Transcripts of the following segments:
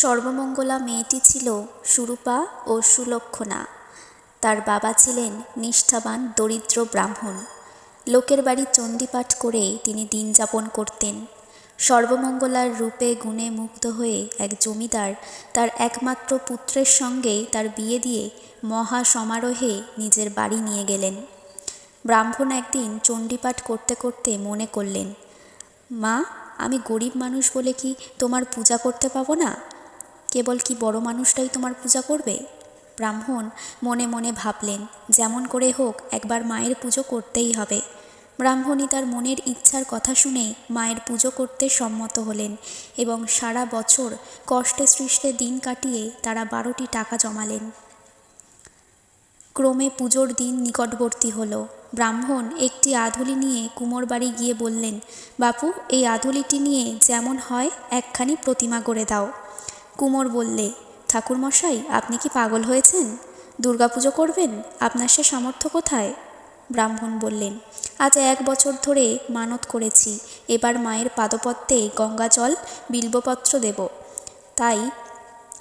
সর্বমঙ্গলা মেয়েটি ছিল সুরূপা ও সুলক্ষণা। তার বাবা ছিলেন নিষ্ঠাবান দরিদ্র ব্রাহ্মণ। লোকের বাড়ি চণ্ডীপাঠ করে তিনি দিন যাপন করতেন। সর্বমঙ্গলার রূপে গুণে মুগ্ধ হয়ে এক জমিদার তার একমাত্র পুত্রের সঙ্গে তার বিয়ে দিয়ে মহা সমারোহে নিজের বাড়ি নিয়ে গেলেন। ব্রাহ্মণ একদিন চণ্ডীপাঠ করতে করতে মনে করলেন, মা, আমি গরিব মানুষ বলে কি তোমার পূজা করতে পাবো না? কেবল কি বড় মানুষটাই তোমার পূজা করবে? ব্রাহ্মণ মনে মনে ভাবলেন, যেমন করে হোক একবার মায়ের পুজো করতেই হবে। ব্রাহ্মণী তার মনের ইচ্ছার কথা শুনে মায়ের পুজো করতে সম্মত হলেন এবং সারা বছর কষ্টে সৃষ্টে দিন কাটিয়ে তারা বারোটি টাকা জমালেন। ক্রমে পুজোর দিন নিকটবর্তী হলো। ব্রাহ্মণ একটি আধুলি নিয়ে কুমোর বাড়ি গিয়ে বললেন, বাপু, এই আধুলিটি নিয়ে যেমন হয় একখানি প্রতিমা গড়ে দাও। কুমোর বললে, ঠাকুরমশাই, আপনি কি পাগল হয়েছেন? দুর্গাপুজো করবেন? আপনার সে সামর্থ্য কোথায়? ব্রাহ্মণ বললেন, আজ এক বছর ধরে মানত করেছি। এবার মায়ের পাদপত্রে গঙ্গা জল, বিল্বপত্র দেব। তাই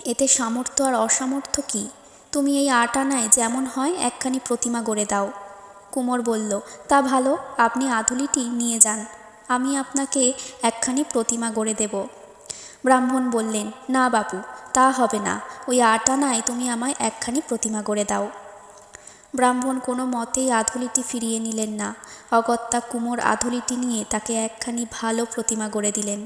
এতে সামর্থ্য আর অসামর্থ্য কি? তুমি এই আট আনায় যেমন হয় একখানি প্রতিমা গড়ে দাও। কুমোর বলল, তা ভালো, আপনি আধুলিটি নিয়ে যান। আমি আপনাকে একখানি প্রতিমা গড়ে দেব। ব্রাহ্মণ বললেন, না বাপু, তা হবে না। ওই আট আনায় তুমি আমায় একখানি প্রতিমা গড়ে দাও। ব্রাহ্মণ কোনো মতেই আধুলিটি ফিরিয়ে নিলেন না। অগত্যা কুমোর আধুলিটি নিয়ে তাকে একখানি ভালো প্রতিমা গড়ে দিলেন।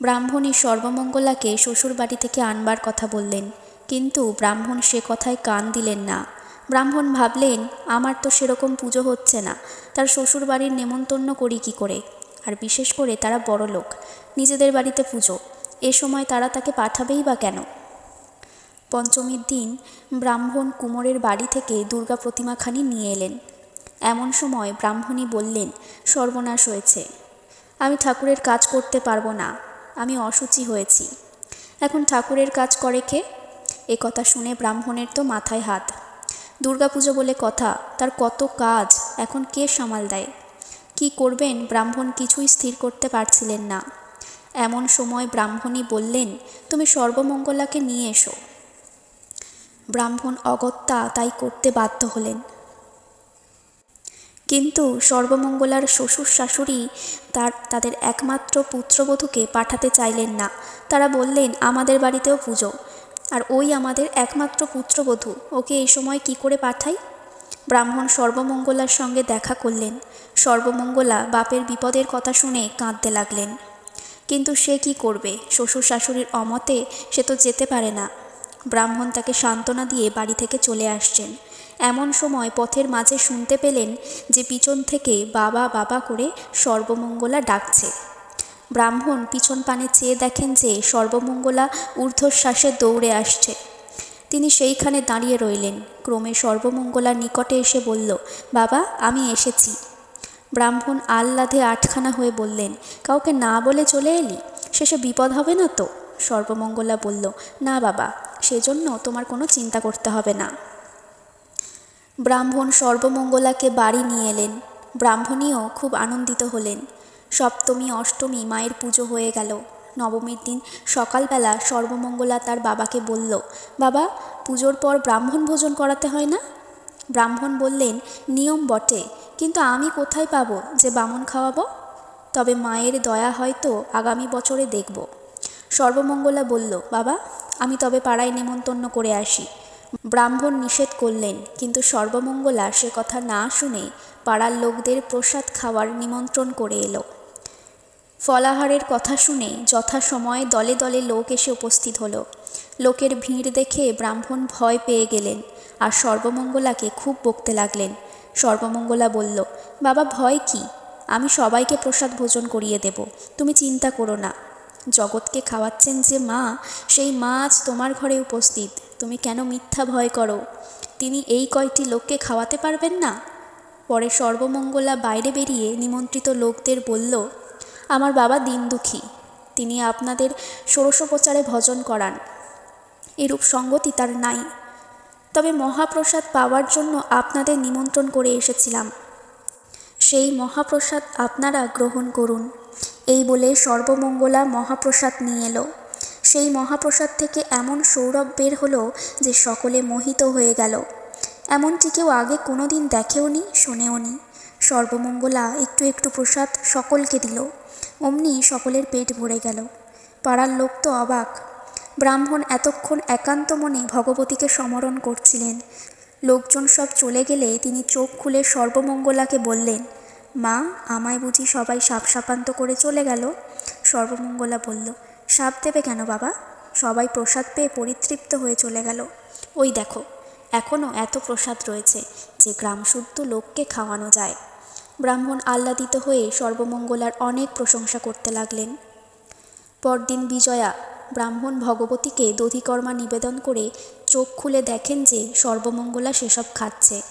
ব্রাহ্মণী সর্বমঙ্গলাকে শ্বশুর বাড়ি থেকে আনবার কথা বললেন, কিন্তু ব্রাহ্মণ সে কথায় কান দিলেন না। ব্রাহ্মণ ভাবলেন, আমার তো সেরকম পুজো হচ্ছে না। তার শ্বশুর বাড়ির নেমন্তন্ন করি কি করে? আর বিশেষ করে তারা বড় লোক। নিজেদের বাড়িতে পুজো। এ সময় তারা তাকে পাঠাবেই বা কেন? পঞ্চমীর দিন ব্রাহ্মণ কুমোরের বাড়ি থেকে দুর্গা প্রতিমাখানি নিয়ে এলেন। এমন সময় ব্রাহ্মণী বললেন, সর্বনাশ হয়েছে। আমি ঠাকুরের কাজ করতে পারব না। আমি অসুচি হয়েছি। এখন ঠাকুরের কাজ করে কে? এ কথা শুনে ব্রাহ্মণের তো মাথায় হাত। দুর্গাপুজো বলে কথা, তার কত কাজ এখন কে সামাল দেয়? কি করবেন? ব্রাহ্মণ কিছুই স্থির করতে পারছিলেন না। এমন সময় ব্রাহ্মণী বললেন, তুমি সর্বমঙ্গলাকে নিয়ে এসো। ব্রাহ্মণ, অগত্যা, তাই করতে বাধ্য হলেন। কিন্তু সর্বমঙ্গলার শ্বশুর শাশুড়ি তার, তাদের একমাত্র পুত্রবধূকে পাঠাতে চাইলেন না। তারা বললেন, আমাদের বাড়িতেও পুজো। আর ওই আমাদের একমাত্র পুত্রবধূ, ওকে এই সময় কি করে পাঠাই? ব্রাহ্মণ সর্বমঙ্গলার সঙ্গে দেখা করলেন। সর্বমঙ্গলা বাপের বিপদের কথা শুনে কাঁদতে লাগলেন। কিন্তু সে কি করবে? শ্বশুর শাশুড়ির অমতে সে তো যেতে পারে না। ব্রাহ্মণ তাকে সান্ত্বনা দিয়ে বাড়ি থেকে চলে আসছেন। এমন সময় পথের মাঝে শুনতে পেলেন যে পিছন থেকে বাবা বাবা করে সর্বমঙ্গলা ডাকছে। ব্রাহ্মণ পিছন পানে চেয়ে দেখেন যে সর্বমঙ্গলা ঊর্ধ্বশ্বাসে দৌড়ে আসছে। তিনি সেইখানে দাঁড়িয়ে রইলেন। ক্রমে সর্বমঙ্গলার নিকটে এসে বলল, বাবা, আমি এসেছি। ব্রাহ্মণ আহ্লাদে আটখানা হয়ে বললেন, কাউকে না বলে চলে এলি? শেষে বিপদ হবে না তো? সর্বমঙ্গলা বলল, না বাবা, সেজন্য তোমার কোনো চিন্তা করতে হবে না। ব্রাহ্মণ সর্বমঙ্গলাকে বাড়ি নিয়ে এলেন। ব্রাহ্মণীও খুব আনন্দিত হলেন। সপ্তমী, অষ্টমী মায়ের পুজো হয়ে গেল। নবমীর দিন সকালবেলা সর্বমঙ্গলা তার বাবাকে বলল, বাবা, পুজোর পর ব্রাহ্মণ ভোজন করাতে হয় না? ব্রাহ্মণ বললেন, নিয়ম বটে, কিন্তু আমি কোথায় পাবো যে বামন খাওয়াবো? তবে মায়ের দয়া হয়তো আগামী বছরে দেখব। সর্বমঙ্গলা বলল, বাবা, আমি তবে পাড়ায় নেমন্তন্ন করে আসি। ব্রাহ্মণ নিষেধ করলেন, কিন্তু সর্বমঙ্গলা সে কথা না শুনে পাড়ার লোকদের প্রসাদ খাওয়ার নিমন্ত্রণ করে এলো। ফলাহারের কথা শুনে যথাসময়ে দলে দলে লোক এসে উপস্থিত হলো। লোকের ভিড় দেখে ব্রাহ্মণ ভয় পেয়ে গেলেন আর সর্বমঙ্গলাকে খুব বকতে লাগলেন। সর্বমঙ্গলা বলল, বাবা, ভয় কি? আমি সবাইকে প্রসাদ ভোজন করিয়ে দেব, তুমি চিন্তা করো না। জগৎকে খাওয়াচ্ছেন যে মা, সেই মা আজ তোমার ঘরে উপস্থিত। তুমি কেন মিথ্যা ভয় করো? তিনি এই কয়টি লোককে খাওয়াতে পারবেন না? পরে সর্বমঙ্গলা বাইরে বেরিয়ে নিমন্ত্রিত লোকদের বলল আমার বাবা দিন দুঃখী। তিনি আপনাদের ষোড়শোপচারে ভজন করান। এরূপ সঙ্গতি তার নাই। তবে মহাপ্রসাদ পাওয়ার জন্য আপনাদের নিমন্ত্রণ করে এসেছিলাম। সেই মহাপ্রসাদ আপনারা গ্রহণ করুন। এই বলে সর্বমঙ্গলা মহাপ্রসাদ নিয়ে এলো। সেই মহাপ্রসাদ থেকে এমন সৌরভ বের হলো যে সকলে মোহিত হয়ে গেল। এমনটি কেউ আগে কোনো দিন দেখেওনি, শোনেওনি। সর্বমঙ্গলা একটু একটু প্রসাদ সকলকে দিল। অমনি সকলের পেট ভরে গেল। পাড়ার লোক তো অবাক। ব্রাহ্মণ এতক্ষণ একান্ত মনে ভগবতীকে সমরণ করছিলেন। লোকজন সব চলে গেলে তিনি চোখ খুলে সর্বমঙ্গলাকে বললেন, মা, আমায় বুঝি সবাই সাপ সাপান্ত করে চলে গেল? সর্বমঙ্গলা বলল, সাপ দেবে কেন বাবা? সবাই প্রসাদ পেয়ে পরিতৃপ্ত হয়ে চলে গেল। ওই দেখো এখনও এত প্রসাদ রয়েছে যে গ্রামশুদ্ধ লোককে খাওয়ানো যায়। ব্রাহ্মণ আহ্লাদিত হয়ে সর্বমঙ্গলার অনেক প্রশংসা করতে লাগলেন। পরদিন বিজয়া ব্রাহ্মণ ভগবতীকে দধিকর্মা নিবেদন করে চোখ খুলে দেখেন যে সর্বমঙ্গলা সেসব খাচ্ছে।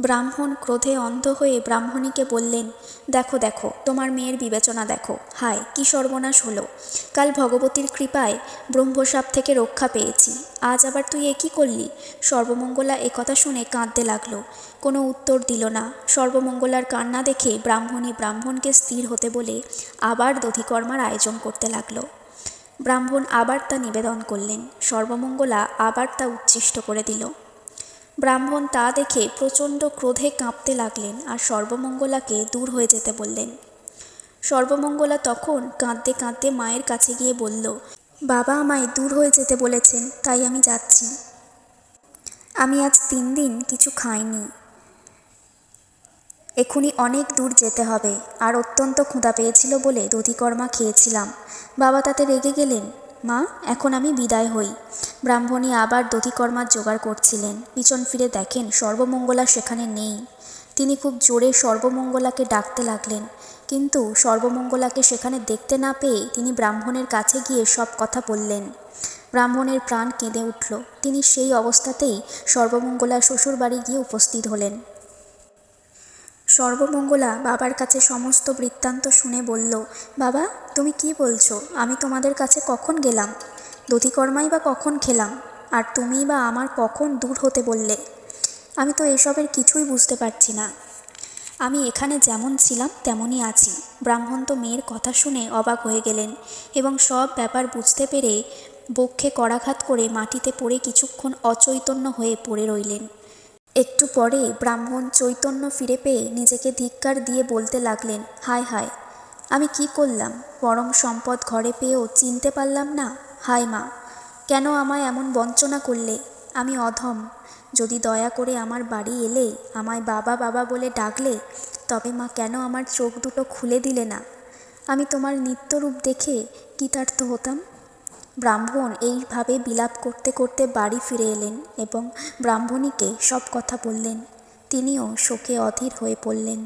ব্রাহ্মণ ক্রোধে অন্ধ হয়ে ব্রাহ্মণীকে বললেন, দেখো দেখো, তোমার মেয়ের বিবেচনা দেখো। হায়, কি সর্বনাশ হলো। কাল ভগবতীর কৃপায় ব্রহ্মসাপ থেকে রক্ষা পেয়েছি। আজ আবার তুই এ করলি? সর্বমঙ্গলা কথা শুনে কাঁদতে লাগল। কোনো উত্তর দিল না। সর্বমঙ্গলার কান্না দেখে ব্রাহ্মণী ব্রাহ্মণকে স্থির হতে বলে আবার দধিকর্মার আয়োজন করতে লাগল। ব্রাহ্মণ আবার তা নিবেদন করলেন। সর্বমঙ্গলা আবার তা উচ্ছিষ্ট করে দিল। ব্রাহ্মণ তা দেখে প্রচণ্ড ক্রোধে কাঁপতে লাগলেন আর সর্বমঙ্গলাকে দূর হয়ে যেতে বললেন। সর্বমঙ্গলা তখন কাঁদতে কাঁদতে মায়ের কাছে গিয়ে বলল, বাবা আমায় দূর হয়ে যেতে বলেছেন, তাই আমি যাচ্ছি। আমি আজ তিন দিন কিছু খাইনি। এখুনি অনেক দূর যেতে হবে, আর অত্যন্ত ক্ষুধা পেয়েছিল বলে দধিকর্মা খেয়েছিলাম। বাবা তাতে রেগে গেলেন। মা, এখন আমি বিদায় হই। ব্রাহ্মণী আবার দধিকর্মার জোগাড় করছিলেন। পিছন ফিরে দেখেন সর্বমঙ্গলা সেখানে নেই। তিনি খুব জোরে সর্বমঙ্গলাকে ডাকতে লাগলেন। কিন্তু সর্বমঙ্গলাকে সেখানে দেখতে না পেয়ে তিনি ব্রাহ্মণের কাছে গিয়ে সব কথা বললেন। ব্রাহ্মণের প্রাণ কেঁদে উঠল। তিনি সেই অবস্থাতেই সর্বমঙ্গলার শ্বশুরবাড়ি গিয়ে উপস্থিত হলেন। সর্বমঙ্গলা বাবার কাছে সমস্ত বৃত্তান্ত শুনে বলল, বাবা, তুমি কি বলছো? আমি তোমাদের কাছে কখন গেলাম? দধিকর্মাই বা কখন খেলাম? আর তুমি বা আমার কখন দূর হতে বললে? আমি তো এসবের কিছুই বুঝতে পারছি না। আমি এখানে যেমন ছিলাম, তেমনই আছি। ব্রাহ্মণ তো মেয়ের কথা শুনে অবাক হয়ে গেলেন এবং সব ব্যাপার বুঝতে পেরে বক্ষে করাঘাত করে মাটিতে পড়ে কিছুক্ষণ অচৈতন্য হয়ে পড়ে রইলেন। একটু পরে ব্রাহ্মণ চৈতন্য ফিরে পেয়ে নিজেকে ধিক্কার দিয়ে বলতে লাগলেন, হায় হায়, আমি কি করলাম? পরম সম্পদ ঘরে পেয়েও চিনতে পারলাম না? হায় মা, কেন আমায় এমন বঞ্চনা করলে? আমি অধম। যদি দয়া করে আমার বাড়ি এলে, আমায় বাবা বাবা বলে ডাকলে, তবে মা কেন আমার চোখ দুটো খুলে দিলে না? আমি তোমার নিত্যরূপ দেখে কৃতার্থ হতাম? ব্রাহ্মণ এইভাবে বিলাপ করতে করতে বাড়ি ফিরে এলেন এবং ব্রাহ্মণীকে সব কথা বললেন। তিনিও শোকে অধীর হয়ে পড়লেন।